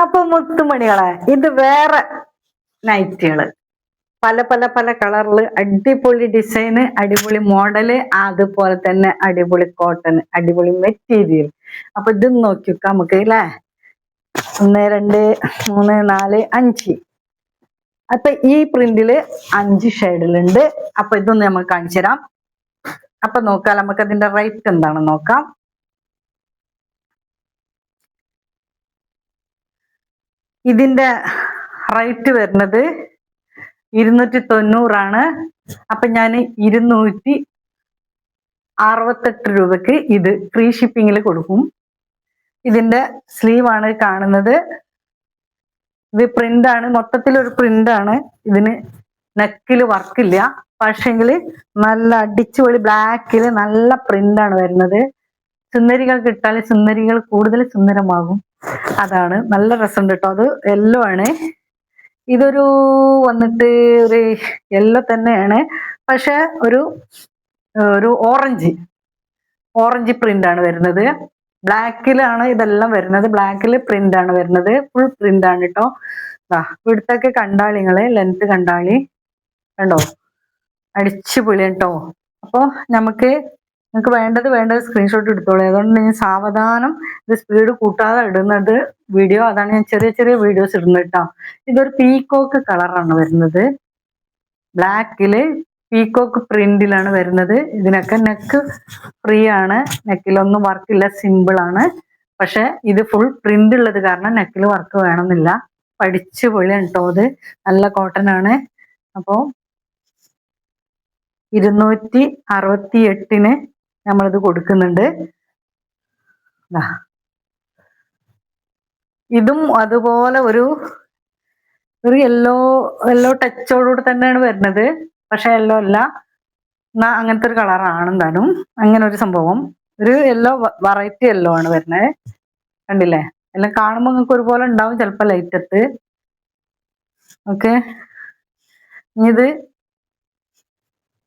അപ്പൊ മുത്തുമണികളെ ഇത് വേറെ നൈറ്റുകൾ. പല പല പല കളറിൽ അടിപൊളി ഡിസൈന് അടിപൊളി മോഡൽ അതുപോലെ തന്നെ അടിപൊളി കോട്ടൺ അടിപൊളി മെറ്റീരിയൽ. അപ്പൊ ഇത് നോക്കി നോക്കാം നമുക്ക് അല്ലേ ഒന്ന് രണ്ട് മൂന്ന് നാല് അഞ്ച്. അപ്പൊ ഈ പ്രിന്റിൽ അഞ്ച് ഷെയ്ഡിലുണ്ട് അപ്പൊ ഇതൊന്ന് നമുക്ക് കാണിച്ചു തരാം അപ്പൊ നോക്കാം നമുക്ക് അതിന്റെ റേറ്റ് എന്താണെന്ന് നോക്കാം. ഇതിന്റെ റേറ്റ് വരുന്നത് ഇരുന്നൂറ്റി തൊണ്ണൂറാണ് അപ്പൊ ഞാൻ ഇരുന്നൂറ്റി അറുപത്തെട്ട് രൂപക്ക് ഇത് ഫ്രീ ഷിപ്പിങ്ങിൽ കൊടുക്കും. ഇതിന്റെ സ്ലീവ് ആണ് കാണുന്നത്. ഇത് പ്രിന്റ് ആണ് മൊത്തത്തിൽ ഒരു പ്രിന്റ് ആണ് ഇതിന് നെക്കിൽ വർക്കില്ല. പക്ഷെങ്കിൽ നല്ല അടിച്ചുപൊളി ബ്ലാക്കിൽ നല്ല പ്രിന്റ് ആണ് വരുന്നത്. സുന്ദരികൾ കിട്ടാൽ സുന്ദരികൾ കൂടുതൽ സുന്ദരമാകും. അതാണ്. നല്ല രസമുണ്ട് കേട്ടോ അത് യെല്ലോ ആണ്. ഇതൊരു വന്നിട്ട് ഒരു യെല്ലോ തന്നെയാണ്. പക്ഷെ ഒരു ഒരു ഓറഞ്ച് ഓറഞ്ച് പ്രിന്റ് ആണ് വരുന്നത്. ബ്ലാക്കിലാണ് ഇതെല്ലാം വരുന്നത്. ബ്ലാക്കിൽ പ്രിന്റ് ആണ് വരുന്നത്. ഫുൾ പ്രിന്റ് ആണ് കേട്ടോ ഇവിടുത്തൊക്കെ കണ്ടാളി നിങ്ങൾ. ലെങ്ത് കണ്ടാളി. കണ്ടോ? അടിച്ചു പൊളി കേട്ടോ അപ്പൊ നമുക്ക് നിങ്ങൾക്ക് വേണ്ടത് വേണ്ടത് സ്ക്രീൻഷോട്ട് എടുത്തോളൂ. അതുകൊണ്ട് ഞാൻ സാവധാനം ഇത് സ്പീഡ് കൂട്ടാതെ ഇടുന്നത് വീഡിയോ അതാണ് ഞാൻ ചെറിയ ചെറിയ വീഡിയോസ് ഇടുന്നത് കേട്ടോ ഇതൊരു പീക്കോക്ക് കളറാണ് വരുന്നത്. ബ്ലാക്കിൽ പീക്കോക്ക് പ്രിന്റിലാണ് വരുന്നത്. ഇതിനൊക്കെ നെക്ക് ഫ്രീ ആണ്. നെക്കിലൊന്നും വർക്കില്ല സിമ്പിൾ ആണ്. പക്ഷെ ഇത് ഫുൾ പ്രിന്റ് ഉള്ളത് കാരണം നെക്കിൽ വർക്ക് വേണമെന്നില്ല. പഠിച്ചു പൊളിയാണ് കേട്ടോ അത്. നല്ല കോട്ടൺ ആണ്. അപ്പോൾ ഇരുന്നൂറ്റി അറുപത്തി എട്ടിന് നമ്മളിത് കൊടുക്കുന്നുണ്ട്. ഇതും അതുപോലെ ഒരു ഒരു യെല്ലോ യെല്ലോ ടച്ചോടുകൂടി തന്നെയാണ് വരുന്നത്. പക്ഷെ യെല്ലോ അല്ല. എന്നാ അങ്ങനത്തെ ഒരു കളറാണ് എന്തായാലും. അങ്ങനെ ഒരു സംഭവം. ഒരു യെല്ലോ വെറൈറ്റി യെല്ലോ ആണ് വരുന്നത്. കണ്ടില്ലേ? എല്ലാം കാണുമ്പോൾ നിങ്ങൾക്ക് ഒരുപോലെ ഉണ്ടാവും ചിലപ്പോൾ ലൈറ്റത്ത് ഓക്കെ ഇത്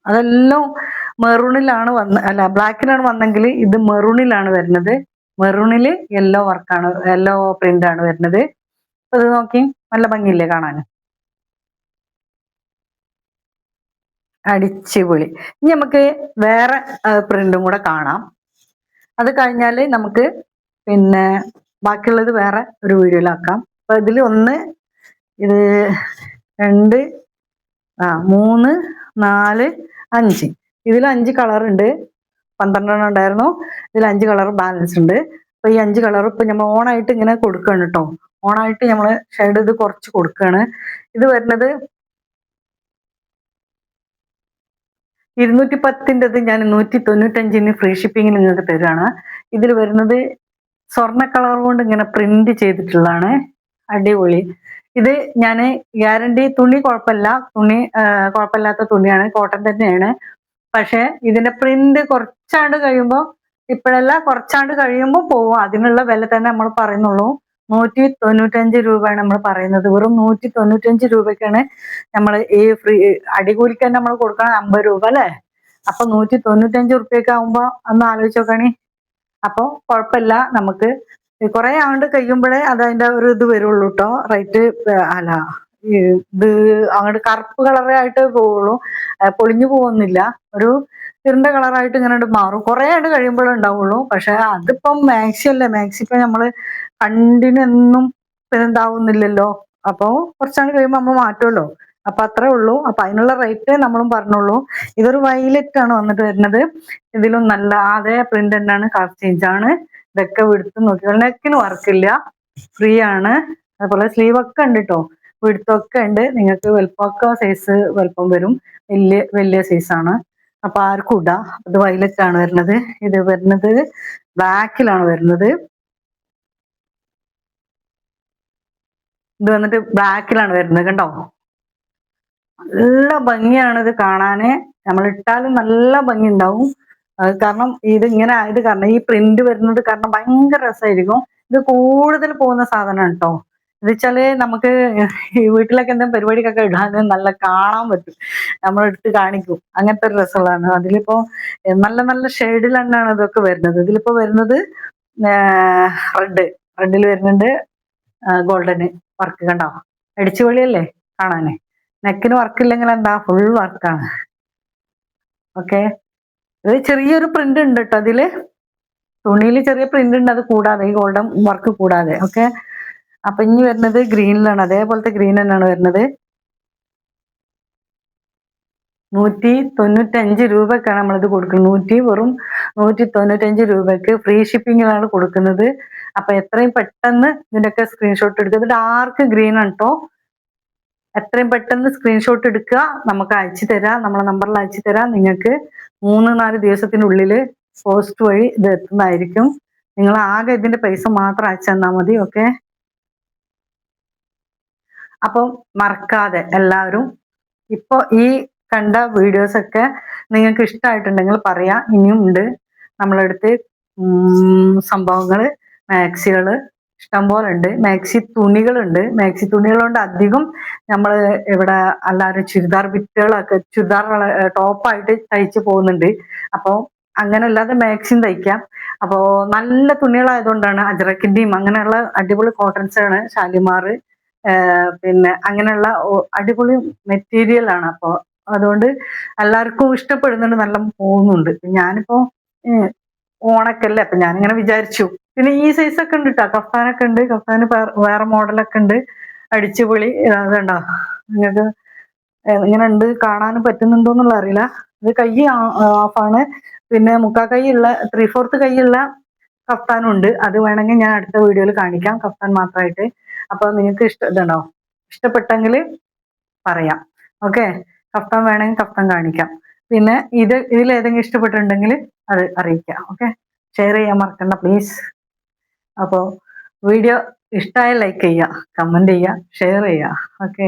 അതെല്ലാം മെറൂണിലാണ് വന്ന അല്ല ബ്ലാക്കിലാണ് വന്നെങ്കിൽ ഇത് മെറൂണിലാണ് വരുന്നത്. മെറൂണിൽ യെല്ലോ വർക്കാണ് യെല്ലോ പ്രിന്റ് ആണ് വരുന്നത്. ഇത് നോക്കി നല്ല ഭംഗിയില്ലേ കാണാൻ? അടിച്ചുപൊളി. ഇനി നമുക്ക് വേറെ പ്രിന്റും കൂടെ കാണാം. അത് കഴിഞ്ഞാൽ നമുക്ക് പിന്നെ ബാക്കിയുള്ളത് വേറെ ഒരു വീഡിയോയിലാക്കാം. അപ്പൊ ഇതിൽ ഒന്ന് ഇത് രണ്ട് ആ മൂന്ന് നാല് അഞ്ച്. ഇതിൽ അഞ്ച് കളർ ഉണ്ട്. പന്ത്രണ്ടെണ്ണം ഉണ്ടായിരുന്നു. ഇതിൽ അഞ്ച് കളർ ബാലൻസ് ഉണ്ട്. അപ്പൊ ഈ അഞ്ച് കളർ ഇപ്പൊ നമ്മൾ ഓണായിട്ട് ഇങ്ങനെ കൊടുക്കുകയാണ് കേട്ടോ ഓണായിട്ട് നമ്മൾ ഷെയ്ഡ് ഇത് കുറച്ച് കൊടുക്കുകയാണ് ഇത് വരുന്നത് ഇരുന്നൂറ്റി പത്തിന്റെത് ഞാൻ നൂറ്റി തൊണ്ണൂറ്റഞ്ചിന് ഫ്രീ ഷിപ്പിങ്ങിൽ നിങ്ങൾക്ക് തരുകയാണ് ഇതിൽ വരുന്നത് സ്വർണ കളർ കൊണ്ട് ഇങ്ങനെ പ്രിന്റ് ചെയ്തിട്ടുള്ളതാണ്. അടിപൊളി. ഇത് ഞാൻ ഗ്യാരണ്ടി തുണി കുഴപ്പമില്ല തുണി കുഴപ്പമില്ലാത്ത തുണിയാണ്. കോട്ടൺ തന്നെയാണ്. പക്ഷെ ഇതിന്റെ പ്രിന്റ് കുറച്ചാണ്ട് കഴിയുമ്പോൾ ഇപ്പോഴല്ല കുറച്ചാണ്ട് കഴിയുമ്പോൾ പോവും. അതിനുള്ള വില തന്നെ നമ്മൾ പറയുന്നുള്ളൂ. നൂറ്റി തൊണ്ണൂറ്റഞ്ച് രൂപയാണ് നമ്മൾ പറയുന്നത്. വെറും നൂറ്റി തൊണ്ണൂറ്റഞ്ച് രൂപയ്ക്കാണ് നമ്മൾ ഈ ഫ്രീ അടികൂലിക്ക് തന്നെ നമ്മൾ കൊടുക്കണം അമ്പത് രൂപ അല്ലേ? അപ്പൊ നൂറ്റി തൊണ്ണൂറ്റഞ്ച് റുപ്യൊക്കെ ആകുമ്പോ ഒന്ന് ആലോചിച്ച് നോക്കണേ. അപ്പൊ കുഴപ്പമില്ല. നമുക്ക് കുറെ ആണ്ട് കഴിയുമ്പോഴേ അത് ഒരു ഇത് വരുള്ളൂ കേട്ടോ റേറ്റ് അല്ല ഇത് അങ്ങോട്ട് കറുപ്പ് കളറേ ആയിട്ട് പോവുള്ളൂ. പൊളിഞ്ഞു പോകുന്നില്ല. ഒരു ഇരുണ്ട കളറായിട്ട് ഇങ്ങനെ മാറും. കുറെ ആയിട്ട് കഴിയുമ്പോഴേ ഉണ്ടാവുള്ളൂ പക്ഷെ അതിപ്പം മാക്സി അല്ലേ? മാക്സി ഇപ്പൊ നമ്മൾ കണ്ടിനൊന്നും എന്നും ഇതാവുന്നില്ലല്ലോ. അപ്പൊ കുറച്ചാണ്ട് കഴിയുമ്പോൾ നമ്മൾ മാറ്റുമല്ലോ അപ്പൊ അത്രേ ഉള്ളൂ. അപ്പൊ അതിനുള്ള റേറ്റ് നമ്മളും പറഞ്ഞുള്ളൂ. ഇതൊരു വൈലറ്റ് ആണ് വന്നിട്ട് വരുന്നത്. ഇതിലും നല്ല അതേ പ്രിന്റ് തന്നെയാണ്. കളർ ചേഞ്ച് ആണ്. ഇതൊക്കെ വിടുത്ത് നോക്കിയാൽ നെക്കിന് വർക്കില്ല ഫ്രീ ആണ്. അതുപോലെ സ്ലീവ് ഒക്കെ ഉണ്ട് കേട്ടോ വിടുത്തൊക്കെ ഉണ്ട്. നിങ്ങൾക്ക് വലുപ്പമൊക്കെ സൈസ് വലുപ്പം വരും. വലിയ വലിയ സൈസാണ് അപ്പൊ ആർക്കും ഇടാം അത് വൈലറ്റ് ആണ് വരുന്നത്. ഇത് വരുന്നത് ബ്ലാക്കിലാണ് വരുന്നത്. ഇത് വന്നിട്ട് ബ്ലാക്കിലാണ് വരുന്നത് കണ്ടോ? നല്ല ഭംഗിയാണ് ഇത് കാണാന്. നമ്മൾ ഇട്ടാലും നല്ല ഭംഗി ഉണ്ടാവും കാരണം ഇത് ഇങ്ങനെ ആയത് കാരണം ഈ പ്രിന്റ് വരുന്നത് കാരണം ഭയങ്കര രസമായിരിക്കും. ഇത് കൂടുതൽ പോകുന്ന സാധനമാണ് കേട്ടോ എന്ന് വെച്ചാൽ നമുക്ക് ഈ വീട്ടിലൊക്കെ എന്തെങ്കിലും പരിപാടിക്കൊക്കെ ഇടാൻ നല്ല കാണാൻ പറ്റും. നമ്മളെടുത്ത് കാണിക്കും. അങ്ങനത്തെ ഒരു രസമുള്ളതാണ്. അതിലിപ്പോ നല്ല നല്ല ഷെയ്ഡിൽ തന്നെയാണ് ഇതൊക്കെ വരുന്നത്. ഇതിലിപ്പോ വരുന്നത് റെഡ്. റെഡിൽ വരുന്നുണ്ട് ഗോൾഡന് വർക്ക് കണ്ടോ? അടിച്ചു പൊളിയല്ലേ കാണാന്. നെക്കിന് വർക്ക് ഇല്ലെങ്കിൽ എന്താ? ഫുൾ വർക്കാണ് ഓക്കെ. ഇത് ചെറിയൊരു പ്രിന്റ് ഉണ്ട് കേട്ടോ അതിൽ തുണിയിൽ ചെറിയ പ്രിന്റ് ഉണ്ട്. അത് കൂടാതെ ഈ ഗോൾഡൻ വർക്ക് കൂടാതെ. ഓക്കെ. അപ്പൊ ഇനി വരുന്നത് ഗ്രീനിലാണ്. അതേപോലത്തെ ഗ്രീൻ തന്നെയാണ് വരുന്നത്. നൂറ്റി തൊണ്ണൂറ്റഞ്ച് രൂപക്കാണ് നമ്മളിത് കൊടുക്കുന്നത്. നൂറ്റി വെറും നൂറ്റി തൊണ്ണൂറ്റഞ്ച് രൂപക്ക് ഫ്രീ ഷിപ്പിങ്ങിലാണ് കൊടുക്കുന്നത്. അപ്പൊ എത്രയും പെട്ടെന്ന് ഇതിന്റെയൊക്കെ സ്ക്രീൻഷോട്ട് എടുക്കുക. ഇത് ഡാർക്ക് ഗ്രീൻ ആണ് എത്രയും പെട്ടെന്ന് സ്ക്രീൻഷോട്ട് എടുക്കുക. നമുക്ക് അയച്ചു തരാം. നമ്മളെ നമ്പറിൽ അയച്ചു തരാം. നിങ്ങൾക്ക് മൂന്ന് നാല് ദിവസത്തിനുള്ളിൽ പോസ്റ്റ് വഴി ഇത് എത്തുന്നതായിരിക്കും. നിങ്ങൾ ആകെ ഇതിന്റെ പൈസ മാത്രം അയച്ചു തന്നാൽ മതി. ഓക്കെ അപ്പം മറക്കാതെ എല്ലാവരും ഇപ്പൊ ഈ കണ്ട വീഡിയോസ് ഒക്കെ നിങ്ങൾക്ക് ഇഷ്ടമായിട്ടുണ്ടെങ്കിൽ പറയാ. ഇനിയും ഉണ്ട്. നമ്മളെടുത്ത് സംഭവങ്ങൾ മാക്സികൾ ഇഷ്ടംപോലെ ഉണ്ട്. മാക്സി തുണികളുണ്ട്. മാക്സി തുണികൾ കൊണ്ട് അധികം നമ്മൾ ഇവിടെ എല്ലാവരും ചുരിദാർ ബിറ്റുകളൊക്കെ ചുരിദാർ ടോപ്പായിട്ട് തയ്ച്ച് പോകുന്നുണ്ട്. അപ്പോൾ അങ്ങനെ അല്ലാതെ മാക്സിയും തയ്ക്കാം. അപ്പോൾ നല്ല തുണികളായതുകൊണ്ടാണ് അജറക്കിന്റെയും അങ്ങനെയുള്ള അടിപൊളി കോട്ടൺസാണ് ഷാലിമാർ. പിന്നെ അങ്ങനെയുള്ള അടിപൊളി മെറ്റീരിയൽ ആണ്. അപ്പോൾ അതുകൊണ്ട് എല്ലാവർക്കും ഇഷ്ടപ്പെടുന്നുണ്ട് നല്ല പോകുന്നുണ്ട്. ഞാനിപ്പോ ഓണക്കല്ലേ അപ്പൊ ഞാനിങ്ങനെ വിചാരിച്ചു. പിന്നെ ഈ സൈസ് ഒക്കെ ഉണ്ട് കേട്ടോ കഫ്താനൊക്കെ ഉണ്ട്. കഫ്താന് വേറെ മോഡലൊക്കെ ഉണ്ട്. അടിച്ചുപൊളി. അതുണ്ടോ? നിങ്ങൾക്ക് ഇങ്ങനെ ഉണ്ട്? കാണാനും പറ്റുന്നുണ്ടോ എന്നുള്ള അറിയില്ല. ഇത് കൈ ഓഫാണ്. പിന്നെ മുക്കാ കൈയുള്ള ത്രീ ഫോർത്ത് കൈയുള്ള കഫ്താനും ഉണ്ട് അത് വേണമെങ്കിൽ ഞാൻ അടുത്ത വീഡിയോയിൽ കാണിക്കാം. കഫ്താൻ മാത്രമായിട്ട്. അപ്പൊ നിങ്ങൾക്ക് ഇഷ്ട ഇതുണ്ടോ? ഇഷ്ടപ്പെട്ടെങ്കിൽ പറയാം. ഓക്കെ കഫ്താൻ വേണമെങ്കിൽ കഫ്താൻ കാണിക്കാം. പിന്നെ ഇത് ഇതിൽ ഏതെങ്കിലും ഇഷ്ടപ്പെട്ടിട്ടുണ്ടെങ്കിൽ അത് അറിയിക്കാം. ഓക്കെ ഷെയർ ചെയ്യാൻ മറക്കണ്ട പ്ലീസ് അപ്പോൾ വീഡിയോ ഇഷ്ടമായ ലൈക്ക് ചെയ്യുക കമന്റ് ചെയ്യുക ഷെയർ ചെയ്യുക. ഓക്കെ